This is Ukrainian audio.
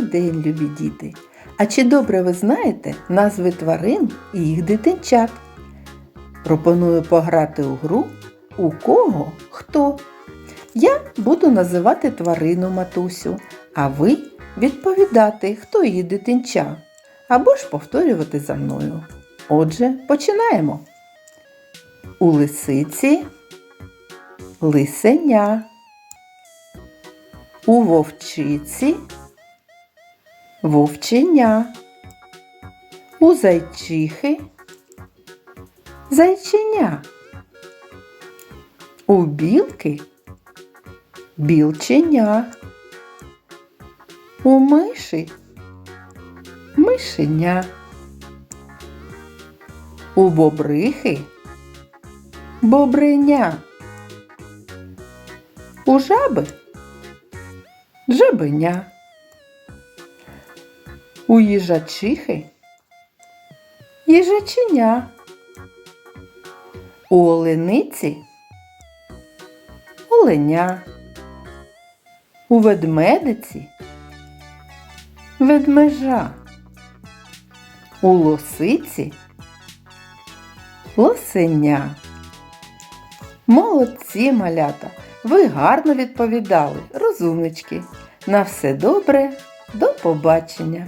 день, любі діти! А чи добре ви знаєте назви тварин і їх дитинчат? Пропоную пограти у гру У кого хто. Я буду називати тварину матусю, а ви відповідати, хто її дитинча, або ж повторювати за мною. Отже, починаємо. У лисиці лисеня. У вовчиці вовченя. У зайчихи зайченя. У білки білченя. У миші мишеня. У бобрихи бобриня. У жаби жабеня. У їжачихи їжаченя. У олениці оленя. У ведмедиці ведмежа. У лосиці лосеня. Молодці, малята! Ви гарно відповідали, розумнички. На все добре, до побачення!